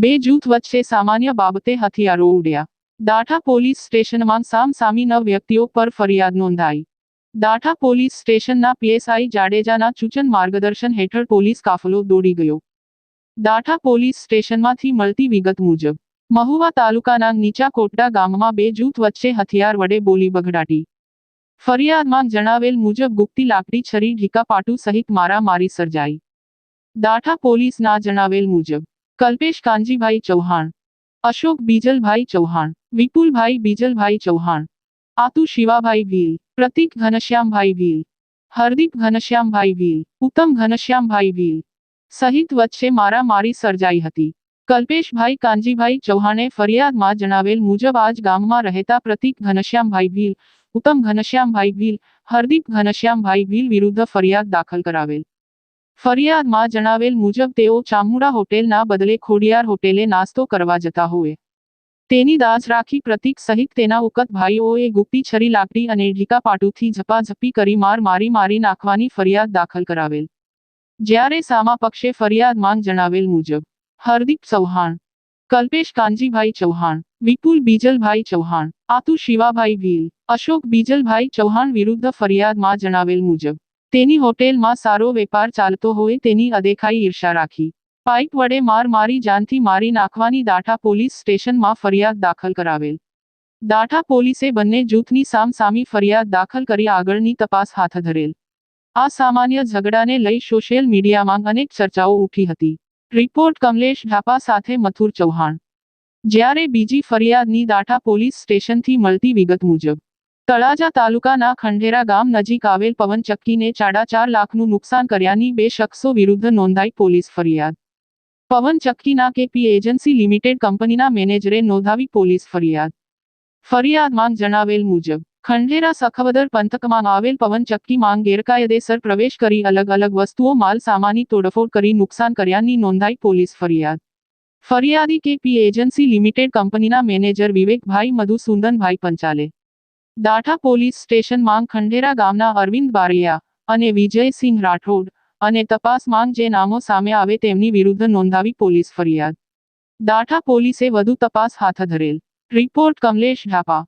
બે જૂથ વચ્ચે સામાન્ય બાબતે હથિયારો ઉડ્યા. દાઠા પોલીસ સ્ટેશનમાં સામસામી નવ વ્યક્તિઓ પર ફરિયાદ નોંધાઈ. દાઠા પોલીસ સ્ટેશનના પીએસઆઈ જાડેજાના સૂચન માર્ગદર્શન હેઠળ પોલીસ કાફલો દોડી ગયો. દાઠા પોલીસ સ્ટેશનમાંથી મળતી વિગત મુજબ, મહુવા તાલુકાના નીચા કોટડા ગામમાં બે જૂથ વચ્ચે હથિયાર વડે બોલી બગડાટી. ફરિયાદમાં જણાવેલ મુજબ ગુપ્તી લાકડી છરી, ઢીકાપાટુ સહિત મારામારી સર્જાઈ. દાઠા પોલીસના જણાવેલ મુજબ કલ્પેશ કાંજીભાઈ ચૌહાણ, અશોક બીજલભાઈ ચૌહાણ, વિપુલભાઈ બીજલભાઈ ચૌહાણ, આતુ શિવાભાઈ ભીલ, પ્રતિક ઘનશ્યામભાઈ ભીલ, હરદીપ ઘનશ્યામભાઈ ભીલ, ઉત્તમ ઘનશ્યામભાઈ ભીલ સહિત વચ્ચે મારામારી સર્જાઈ હતી. કલ્પેશભાઈ કાંજીભાઈ ચૌહાણે ફરિયાદમાં જણાવેલ મુજબ આજ ગામમાં રહેતા પ્રતિક ઘનશ્યામભાઈ ભીલ, ઉત્તમ ઘનશ્યામભાઈ ભીલ, હરદીપ ઘનશ્યામભાઈ ભીલ વિરુદ્ધ ફરિયાદ દાખલ કરાવેલ. ફરિયાદમાં જણાવેલ મુજબ તેઓ ચામુડા હોટેલના બદલે ખોડિયાર હોટેલે નાસ્તો કરવા જતા હોય. તેની દાસ રાખી પ્રતિક સહિત તેના ઉકત ભાઈઓએ ગુપ્પી છરી લાકડી અને ઢીકા પાટુથી ઝપાઝપી કરી માર મારી મારી નાખવાની ફરિયાદ દાખલ કરાવેલ. જ્યારે સામા પક્ષે ફરિયાદમાં જણાવેલ મુજબ, હરદીપ ચૌહાણ, કલ્પેશ કાનજીભાઈ ચૌહાણ, વિપુલ બીજલભાઈ ચૌહાણ આતુ શિવાભાઈ ભીલ, અશોક બીજલભાઈ ચૌહાણ વિરુદ્ધ ફરિયાદમાં જણાવેલ મુજબ તેની હોટેલમાં સારો વેપાર ચાલતો હોય તેની અદેખાઈ ઈર્ષા રાખી. પાઇપ વડે માર મારી જાનથી મારી નાખવાની દાઠા પોલીસ સ્ટેશનમાં ફરિયાદ દાખલ કરાવેલ. દાઠા પોલીસે બંને જૂથની સામસામી ફરિયાદ દાખલ કરી આગળની તપાસ હાથ ધરેલ. આ સામાન્ય ઝઘડાને લઈ સોશિયલ મીડિયામાં અનેક ચર્ચાઓ ઉઠી હતી. રિપોર્ટ કમલેશ ઢાપા સાથે મથુર ચૌહાણ. જ્યારે બીજી ફરિયાદની દાઠા પોલીસ સ્ટેશનથી મળતી વિગત મુજબ તળાજા તાલુકાના ખંડેરા ગામ નજીક આવેલ પવનચક્કીને ચાડા ચાર લાખનું નુકસાન કર્યાની બે શખ્સો વિરુદ્ધ નોંધાઈ પોલીસ ફરિયાદ પવનચક્કીના કેપી એજન્સી લિમિટેડ કંપનીના મેનેજરે નોંધાવી પોલીસ ફરિયાદ ફરિયાદમાં જણાવેલ મુજબ ખંડેરા સખવદર પંથકમાં આવેલ પવનચક્કીમાં ગેરકાયદેસર પ્રવેશ કરી અલગ અલગ વસ્તુઓ માલ સામાની તોડફોડ કરી નુકસાન કર્યાની નોંધાઈ પોલીસ ફરિયાદ ફરિયાદી કેપી એજન્સી લિમિટેડ કંપનીના મેનેજર વિવેકભાઈ મધુસૂદનભાઈ પંચાલે દાઠા પોલીસ સ્ટેશન માંગ ખંડેરા ગામના અરવિંદ બારૈયા અને વિજયસિંહ રાઠોડ અને તપાસ માંગ જે નામો સામે આવે તેમની વિરુદ્ધ નોંધાવી પોલીસ ફરિયાદ. દાઠા પોલીસે વધુ તપાસ હાથ ધરેલ. રિપોર્ટ કમલેશ ઢાપા.